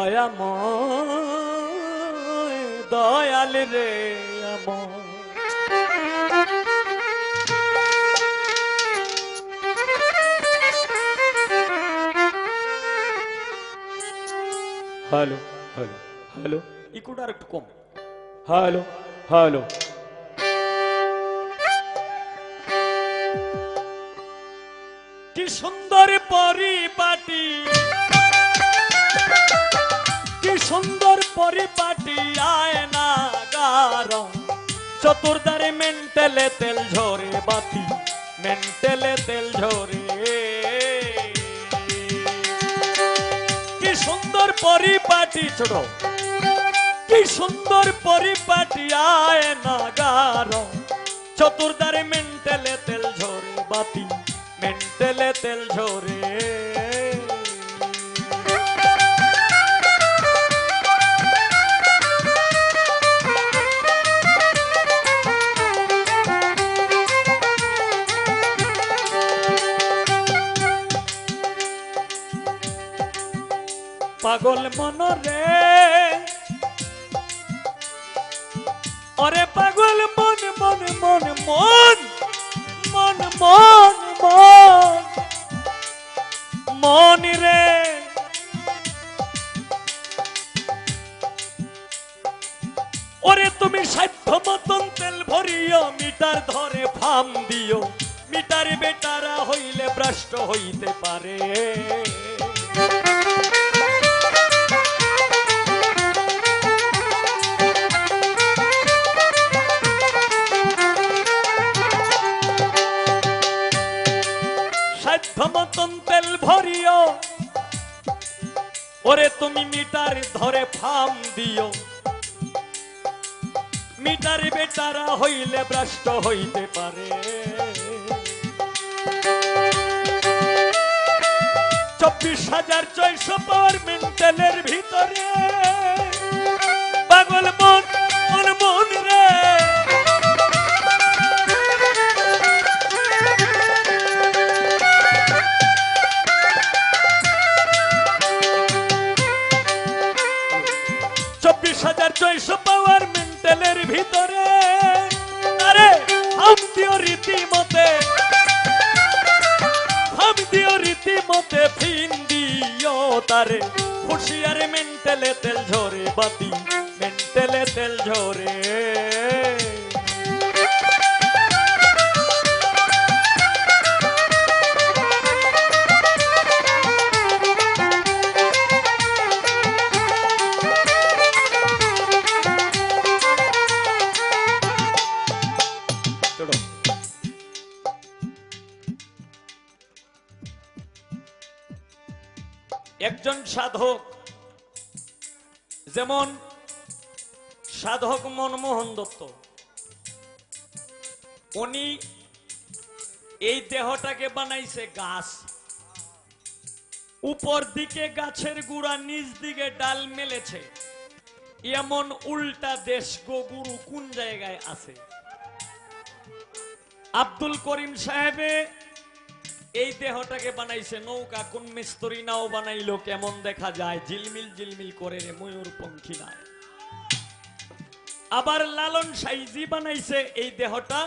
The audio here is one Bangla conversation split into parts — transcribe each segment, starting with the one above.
দয়াময় দয়াল রে আমার হ্যালো হ্যালো হ্যালো ইকুটা আর একটু কম। হ্যালো হ্যালো কি সুন্দর পরিপাটি। সুন্দর পরিপাটি আয় না গার চতুর্দারে মেন্টেলে তেল ঝরে বাতি, মেন্টেলে তেল ঝরে। কি সুন্দর পরিপাটি ছোট, কি সুন্দর পরিপাটি আয় না গার চতুর্দারে মেন্টেলে তেল ঝরে বাতি, মেন্টেলে তেল ঝরে। পাগল মনরে অরে পাগল মন মন মন মন মন মন মন মন রে। ওরে তুমি সাধ্য মতন তেল ভরিও, মিটার ধরে ফাম দিও। মিটার বেটারা হইলে ভ্রষ্ট হইতে পারে। ওরে তুমি মিটার ধরে ফাম দিও। মিটার বেটারা হইলে ভ্রষ্ট হইতে পারে। চব্বিশ হাজার ছয়শো পাওয়ার মেন্টালের ভিতরে। পাগল মন মন মন রীতিমতে ফিন দিও তারে। হুঁশিয়ারে মেন্টেলে তেল ঝরে বাতি মেন্টেলে তেল ঝরে। সাধক। যেমন সাধক মনমোহন দত্ত। উনি এই দেহটাকে বানাইছে গাছ। উপর দিকে গাছের গুড়া, নিচ দিকে ডাল মেলেছে। এমন উল্টা দেশ গুরু কোন জায়গায় আছে? আব্দুল করিম সাহেবে এই দেহটাকে বানাইছে, নৌকা কোন মিস্ত্রি নাও বানাইলো, কেমন দেখা যায়? ঝিলমিল ঝিলমিল করে রে, ময়ূর পঙ্খী নাই। আবার লালন সাইজি বানাইছে, এই দেহটা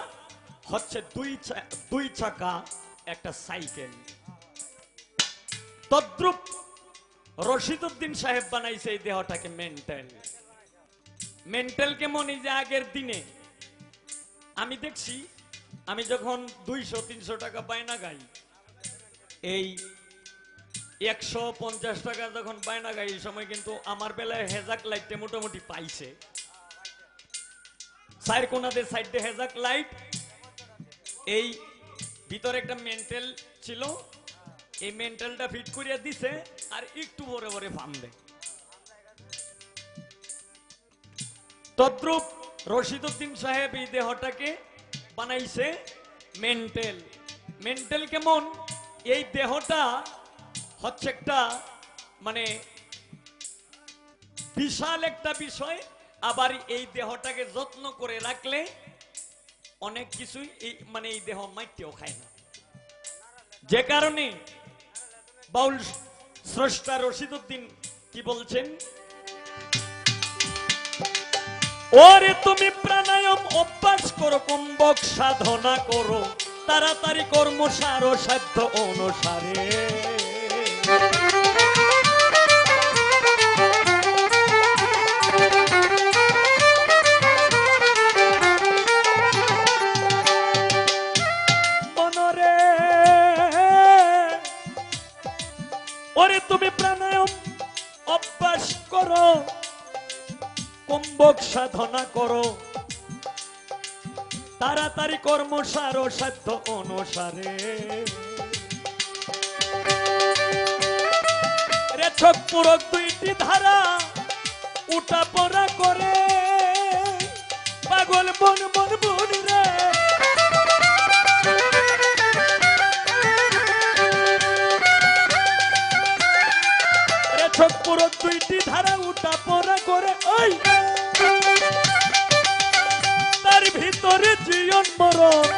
হচ্ছে দুই দুই চাকা, একটা সাইকেল। তদ্রুপ রশিদুদ্দিন সাহেব বানাইছে এই দেহটাকে মেন্টাল। মেন্টাল কেমন এই যে আগের দিনে? আমি দেখছি, আমি যখন দুইশো, তিনশো টাকা বায়না গাই এই একশো পঞ্চাশ টাকা যখন বায়না এই সময়, কিন্তু আমার বেলায় হেজাক লাইটটা মোটামুটি পাইছে। সাইড কোনাদের সাইডে হেজাক লাইট এই ভিতরে একটা মেন্টাল ছিল, এই মেন্টালটা ফিট করিয়া দিছে আর একটু বড় বড় ফার্ম দেয়। তদ্রুপ রশিদুদ্দিন সাহেব এই দেহটাকে বানাইছে মেন্টেল মেন্টেল কেমন? এই দেহটা হচ্ছে একটা মানে বিশাল একটা বিষয়। আবার এই দেহটাকে যত্ন করে রাখলে অনেক কিছুই এই মানে এই দেহ মাইটেও খায় না। যে কারণে বাউল স্রষ্টা রশিদুদ্দিন কি বলছেন? ওরে তুমি প্রাণায়াম অভ্যাস করো, কুম্ভক সাধনা করো। তাড়াতাড়ি কর্মসার ও সাধ্য অনুসারে। তুমি প্রাণায়াম অভ্যাস করো সাধনা করো। তাড়াতাড়ি কর্মসার ও সাধ্য অনুসারে। রে ছক পুরক দুইটি ধারা উটা পড়া করে। পাগল মন মন মন রে। রে ছক পুরক দুইটি ধারা উটা পড়া করে। ওই জীবন মরণ।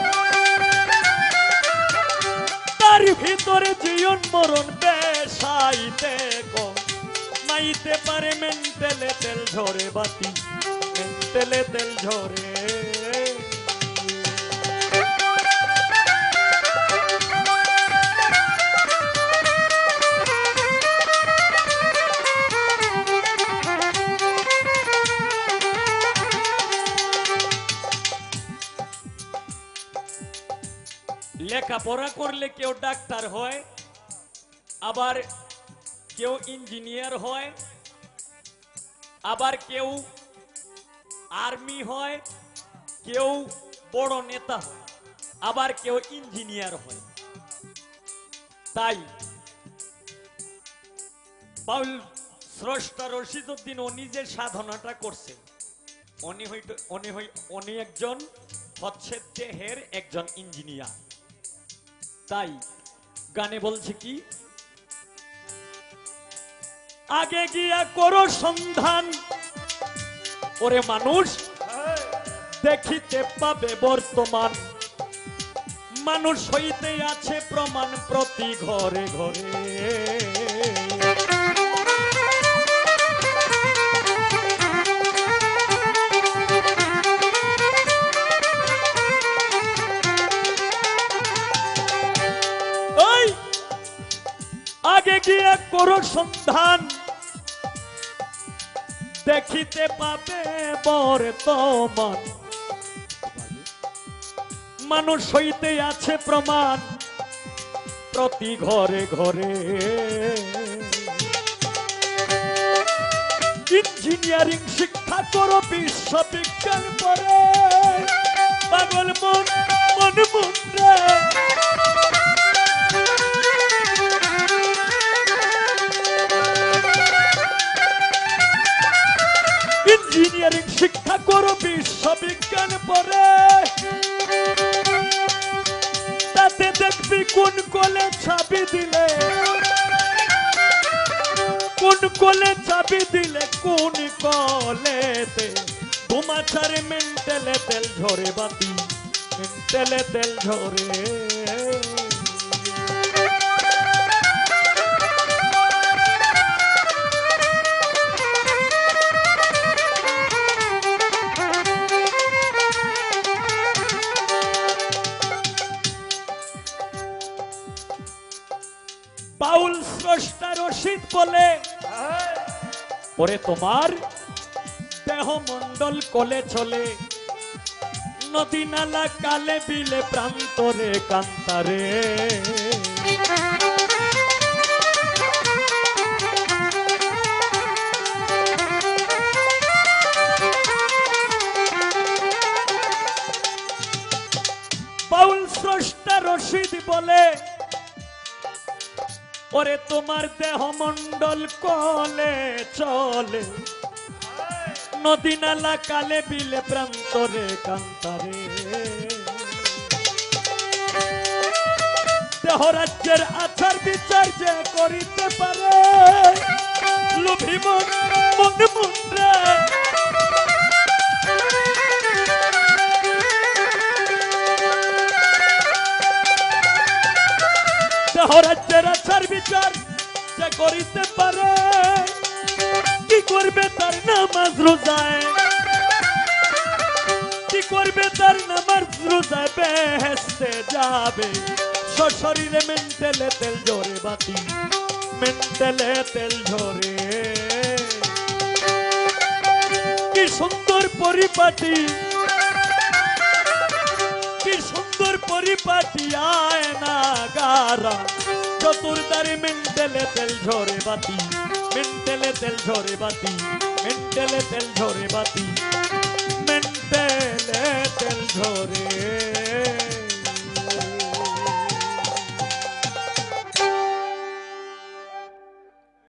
তার ভিতরে জীবন মরণ বেসাইতে গো মাইতে পারে মেন্টেলে তেল ঝরে বাতি মেন্টেলে তেল ঝরে লেখাপড়া করলে কেউ ডাক্তার হয়, আবার কেউ ইঞ্জিনিয়ার হয়, আবার কেউ আর্মি হয়, কেউ বড় নেতা হয়, আবার কেউ ইঞ্জিনিয়ার হয়। তাই বাউল স্রষ্টা রশিদুদ্দিন ও নিজের সাধনাটা করছেন উনি হইত উনি হই উনি একজন হচ্ছে দেহের একজন ইঞ্জিনিয়ার। তাই গানে বলছে কি? আগে গিয়া করো সন্ধান। ওরে মানুষ, দেখিতে পাবে বর্তমান। মানুষ হইতে আছে প্রমাণ প্রতি ঘরে ঘরে। সন্ধান দেখিতে পাবে বর্তমান। মানুষ হইতে আছে প্রমাণ প্রতি ঘরে ঘরে। ইঞ্জিনিয়ারিং শিক্ষা করো, বিশ্ববিজ্ঞান পরে পাগল মন মন মন ইঞ্জিনিয়ারিং শিক্ষা করো, বিশ্ববিজ্ঞান পরে তাতে দেখবি কোন কলে ছাবি দিলে, কোন কলে চাবি দিলে, কোন কলেতে ঘুমাচারে মেন্টেলে তেল ঝরে বাতি, মেন্টেলে তেল ঝরে। বলে ওরে তোমার দেহ মন্ডল কলে চলে। নদী নালা কালে বিলে প্রান্তরে কান্তারে। বাউল স্রষ্টা রশিদ বলে ওরে তোমার দেহ মন্ডল কলে চলে। নদী নালা কালে বিলে প্রান্তরে কান্তারে। দেহ রাজ্যের আচার বিচার যে করিতে করিতে পারে? কি করবে তার নামাজ রোজায়? কি করবে তার নামাজ রোজায়? বেহেস্তে যাবে। সশরীরে মেন্টেলে তেল ঝরে বাতি। মেন্টেলে তেল ঝরে। কি সুন্দর পরিপাটি। কি সুন্দর পরিপাটি আয় না গারা চতুর্দারি মেন্টেলে তেল ঝরে বাতি, মেন্টেলে তেল ঝরে বাতি, মেন্টেলে তেল ঝরে বাতি, মেন্টেলে তেল ঝরে।